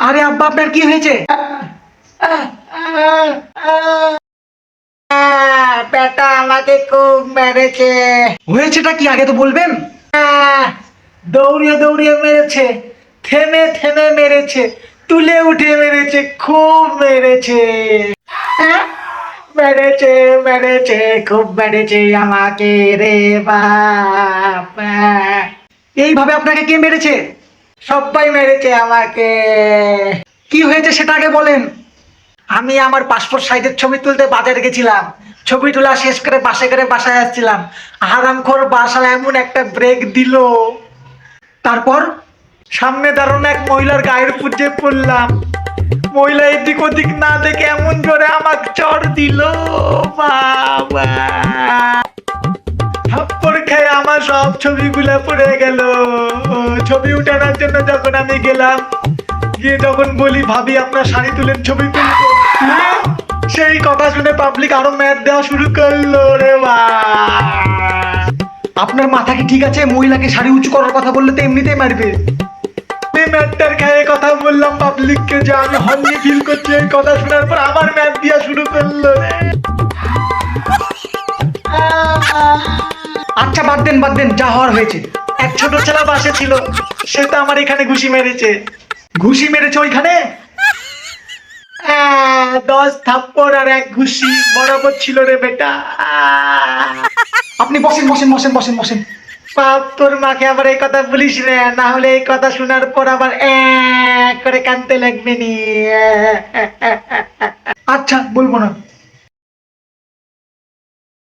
আরে আব্বা আপনার কি হয়েছে? বেটা আমাকে খুব মেরেছে। হয়েছেটা কি আগে তো বলবেন? দৌড়িয়ে দৌড়িয়ে মেরেছে থেমে থেমে মেরেছে তুলে উঠে মেরেছে খুব মেরেছে। মেরেছে মেরেছে খুব মেরেছে আমাকে রে আহ, এইভাবে আপনাকে কে মেরেছে? সবাই মেরেছে আমাকে। কি হয়েছে সেটা আগে বলেন। আমি আমার পাসপোর্ট সাইজের ছবি তুলতে বাজারে গেছিলাম। ছবি তোলা শেষ করে বাসে করে বাসায় আসছিলাম। আরামখোর বাসা এমন একটা ব্রেক দিল। তারপর সামনে দাঁড়ানো এক মহিলার গায়ের যে পড়লাম। মহিলা এদিক ওদিক না দেখে এমন জোরে আমাকে চড় দিল। বাবা। ছবিগুলো পড়ে গেল। ছবি উঠানোর জন্য যখন আমি গেলাম, গিয়ে যখন বলি, ভাবি, আপনার শাড়ি তুলেন, ছবি তুলবো। হ্যাঁ? সেই কথা শুনে পাবলিক আরও ম্যাথ দেওয়া শুরু করল রে আপনার মাথা কি ঠিক আছে? মহিলাকে শাড়ি উঁচু করার কথা বললে তো এমনিতেই মারবে। ম্যাটটার খেয়ে কথা বললাম পাবলিককে যে আমি হর্নি ফিল করছি, এই কথা শোনার পর আবার ম্যাট দিয়া শুরু করল রে। বাদ দেন বাদ দেন, যা হওয়ার হয়েছে। এক ছোট ছেলে বাসে ছিল, সে তো আমার এখানে ঘুষি মেরেছে। ঘুষি মেরেছে ওইখানে? দশ থাপ্পড় আর এক ঘুষি, বরাবর ছিল রে বেটা। আপনি বসেন বসেন বসেন বসেন বসেন। বাপ তোর মাকে আবার এই কথা বলিস রে, না হলে এই কথা শোনার পর আবার এক করে কানতে লাগবে নি। আচ্ছা বলব না।